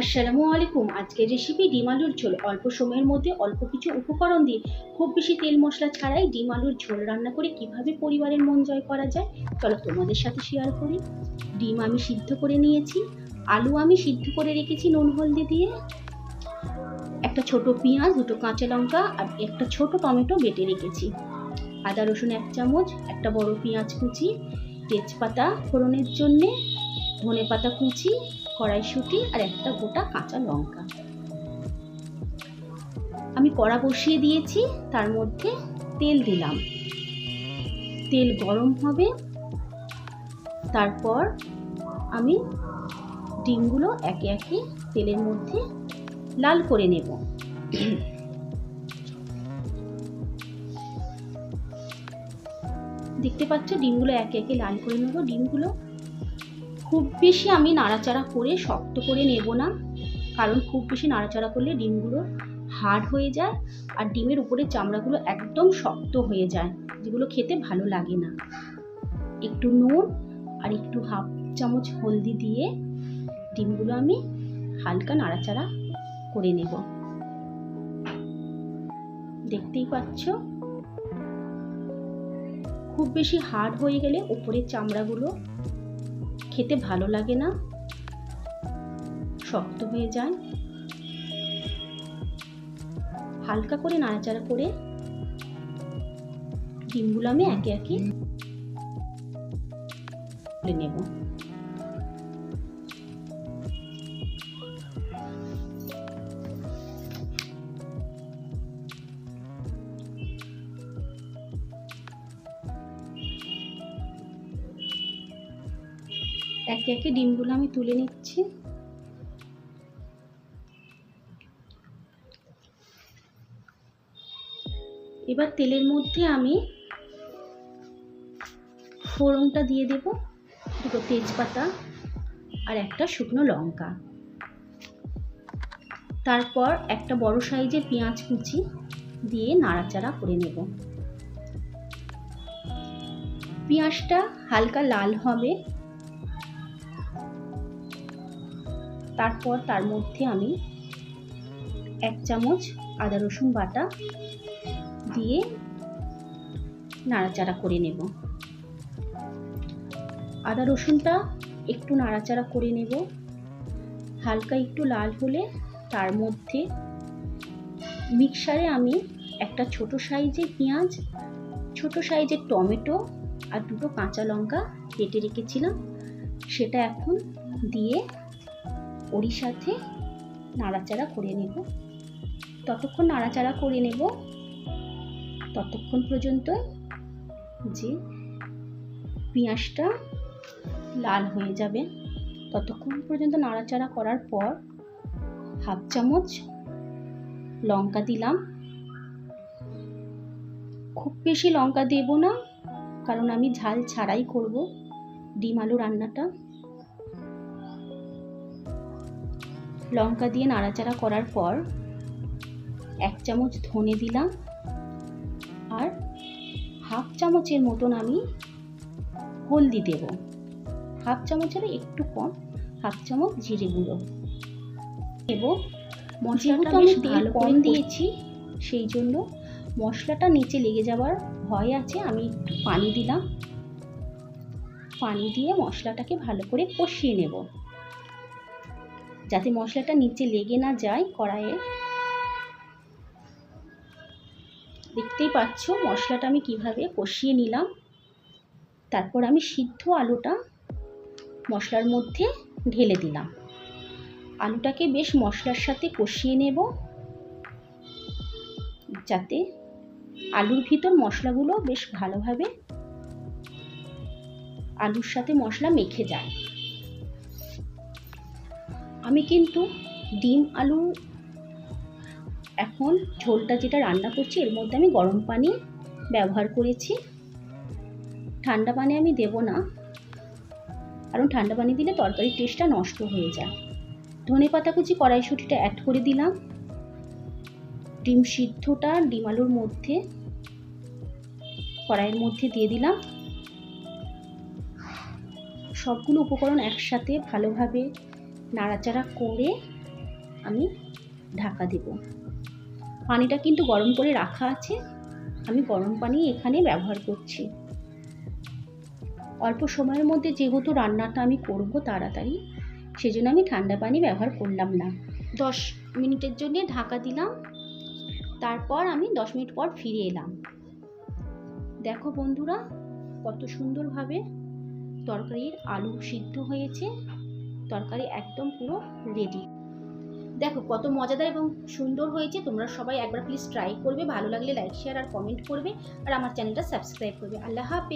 আসসালামু আলাইকুম। আজকের রেসিপি ডিম আলুর ঝোল। অল্প সময়ের মধ্যে অল্প কিছু উপকরণ দিয়ে খুব বেশি তেল মশলা ছাড়াই ডিম আলুর ঝোল রান্না করে কীভাবে পরিবারের মন জয় করা যায়, চলো তোমাদের সাথে শেয়ার করি। ডিম আমি সিদ্ধ করে নিয়েছি। আলু আমি সিদ্ধ করে রেখেছি নুন হলদি দিয়ে। একটা ছোট পেঁয়াজ, দুটো কাঁচা লঙ্কা আর একটা ছোট টমেটো বেটে রেখেছি। আদা রসুন এক চামচ, একটা বড় পেঁয়াজ কুচি, তেজপাতা ফোড়নের জন্যে ধনে পাতা কুচি কড়াইশুঁটি আর একটা গোটা কাঁচা লঙ্কা। আমি কড়া বসিয়ে দিয়েছি, তার মধ্যে তেল দিলাম। তেল গরম হবে। তারপর আমি ডিমগুলো একে একে তেলের মধ্যে লাল করে নেব। দেখতে পাচ্ছ, ডিমগুলো একে একে লাল করে নেব। ডিমগুলো খুব বেশি আমি নাড়াচাড়া করে শক্ত করে নেব না। কারণ খুব বেশি নাড়াচাড়া করলে ডিমগুলো হার্ড হয়ে যায় আর ডিমের উপরের চামড়াগুলো একদম শক্ত হয়ে যায়, যেগুলো খেতে ভালো লাগে না। একটু নুন আর একটু হাফ চামচ হলদি দিয়ে ডিমগুলো আমি হালকা নাড়াচাড়া করে নেব। দেখতেই পাচ্ছ? খুব বেশি হার্ড হয়ে গেলে উপরের চামড়াগুলো খেতে ভালো লাগে না। শক্ত হয়ে যায়। হালকা করে নাড়াচাড়া করে ডিমগুলো আমি একে একে নেব। একে একে ডিমগুলো আমি তুলে নিচ্ছি। এবার তেলের মধ্যে আমি ফোড়নটা দিয়ে দেব, দুটো তেজপাতা আর একটা শুকনো লঙ্কা। তারপর একটা বড় সাইজের পেঁয়াজ কুচি দিয়ে নাড়াচাড়া করে নেব। পেঁয়াজটা হালকা লাল হবে তারপর তার মধ্যে আমি এক চামচ আদা রসুন বাটা দিয়ে নাড়াচাড়া করে নেব। আদা রসুনটা একটু নাড়াচাড়া করে নেব। হালকা একটু লাল হলে তার মধ্যে মিক্সারে আমি একটা ছোট সাইজের পেঁয়াজ, ছোট সাইজের টমেটো আর দুটো কাঁচা লঙ্কা কেটে রেখেছিলাম। সেটা এখন দিয়ে ওরই সাথে নাড়াচাড়া করে নেব। ততক্ষণ নাড়াচাড়া করে নেব। ততক্ষণ পর্যন্ত যে পেঁয়াজটা লাল হয়ে যাবে। ততক্ষণ পর্যন্ত নাড়াচাড়া করার পর হাফ চামচ লঙ্কা দিলাম। খুব বেশি লঙ্কা দেব না, কারণ আমি ঝাল ছাড়াই করব। ডিম আলু রান্নাটা লঙ্কা দিয়ে নাড়াচাড়া করার পর এক চামচ ধনে দিলাম আর হাফ চামচের মতন আমি হলদি দেব। হাফ চামচের একটু কম হাফ চামচ জিরে গুঁড়ো। দেব। মশলাটা আমি তেল কম দিয়েছি সেই জন্য মশলাটা নিচে লেগে যাওয়ার ভয় আছে আমি একটু পানি দিলাম। পানি দিয়ে মশলাটাকে ভালো করে কষিয়ে নেব। যাতে মশলাটা নিচে লেগে না যায় কড়াইয়ে। দেখতেই পাচ্ছ মশলাটা আমি কীভাবে কষিয়ে নিলাম। তারপর আমি সিদ্ধ আলুটা মশলার মধ্যে ঢেলে দিলাম। আলুটাকে বেশ মশলার সাথে কষিয়ে নেব। যাতে আলুর ভিতর মশলাগুলো বেশ ভালোভাবে আলুর সাথে মশলা মেখে যায়। আমি কিন্তু ডিম, আলু, এখন ঝোলটা যেটা রান্না করছি, এর মধ্যে আমি গরম পানি ব্যবহার করেছি। ঠান্ডা পানি আমি দেব না, কারণ ঠান্ডা পানি দিলে তরকারির টেস্টটা নষ্ট হয়ে যায়। ধনে পাতা কুচি কড়াইশুঁটিটা অ্যাড করে দিলাম। ডিম সিদ্ধটা ডিম আলুর মধ্যে, কড়াইয়ের মধ্যে দিয়ে দিলাম। সবগুলো উপকরণ একসাথে ভালোভাবে নাড়াচাড়া করে আমি ঢাকা দেব। পানিটা কিন্তু গরম করে রাখা আছে। আমি গরম পানি এখানে ব্যবহার করছি। অল্প সময়ের মধ্যে যেহেতু রান্নাটা আমি করব তাড়াতাড়ি, সেজন্য আমি ঠান্ডা পানি ব্যবহার করলাম না। দশ মিনিটের জন্য ঢাকা দিলাম। তারপর আমি দশ মিনিট পর ফিরে এলাম। দেখো বন্ধুরা, কত সুন্দরভাবে তরকারির আলু সিদ্ধ হয়েছে। তরকারি একদম পুরো রেডি দেখো কত মজাদার এবং সুন্দর হয়েছে। তোমরা সবাই একবার প্লিজ ট্রাই করবে। ভালো লাগলে লাইক শেয়ার আর কমেন্ট করবে। আর আমার চ্যানেলটা সাবস্ক্রাইব করবে। আল্লাহ হাফেজ।